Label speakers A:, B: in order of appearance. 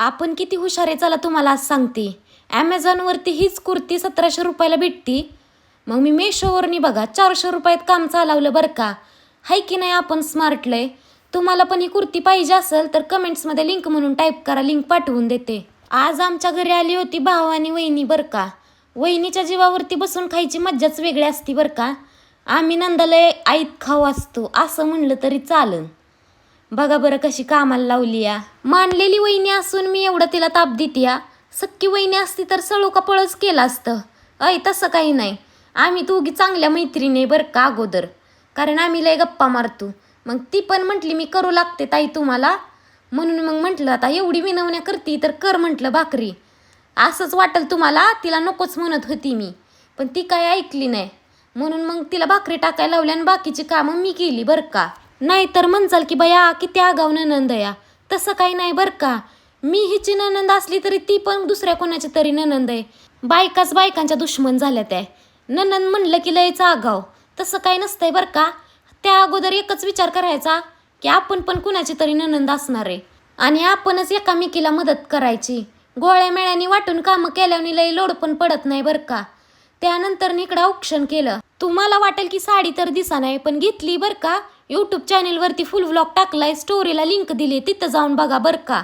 A: आपण किती हुशार आहे चला तुम्हाला आज सांगते. ॲमेझॉनवरती हीच कुर्ती सतराशे रुपयाला भेटती. मग मी मेशोवरनी बघा चारशे रुपयात काम चालवलं बरं का? हाय की नाही आपण स्मार्टलंय तुम्हाला पण ही कुर्ती पाहिजे असेल तर कमेंट्समध्ये लिंक म्हणून टाईप करा लिंक पाठवून देते. आज आमच्या घरी आली होती भाव आणि वहिनी बरं का? वहिनीच्या जीवावरती बसून खायची मज्जाच वेगळी असती बरं का? आम्ही नंदालय आईत खाऊ असतो. असं म्हणलं तरी चालन. बघा बरं कशी कामाला लावली या. मानलेली वहिनी असून मी एवढं तिला ताप देते या. सक्की वहिनी असती तर सळो का पळच केलं असतं. अय तसं काही नाही. आम्ही दोघी चांगल्या मैत्रिणी बरं का अगोदर. कारण आम्ही लय गप्पा मारतो. मग ती पण म्हटली मी करू लागते ताई तुम्हाला. म्हणून मग म्हटलं आता एवढी विनवण्या करती तर कर म्हटलं भाकरी. असंच वाटेल तुम्हाला तिला नकोच म्हणत होती मी. पण ती काय ऐकली नाही. म्हणून मग तिला भाकरी टाकायला लावल्या आणि बाकीची कामं मी केली बरं का. नाही तर म्हणचाल की बया किती आगाव ननंद या? तसं काही नाही बरं का. मी हिची ननंद असली तरी ती पण दुसऱ्या कोणाची तरी ननंद आहे. बायकाच बायकांच्या दुश्मन झाल्या त्या. ननंद म्हणलं की लयचा आगाव तसं काही नसतंय बरं का. त्या अगोदर एकच विचार करायचा की आपण पण कुणाची तरी ननंद असणार आहे. आणि आपणच एकामेकीला मदत करायची. गोळ्या मेळ्याने वाटून कामं केल्याने लय लोड पण पडत नाही बरं का. त्यानंतर इकडं औक्षण केलं. तुम्हाला वाटेल की साडी तर दिसा नाही पण घेतली बरं का. यूट्यूब चॅनेलवरती फुल व्लॉग टाकलाय स्टोरीला लिंक दिली तिथं जाऊन बघा बरं का.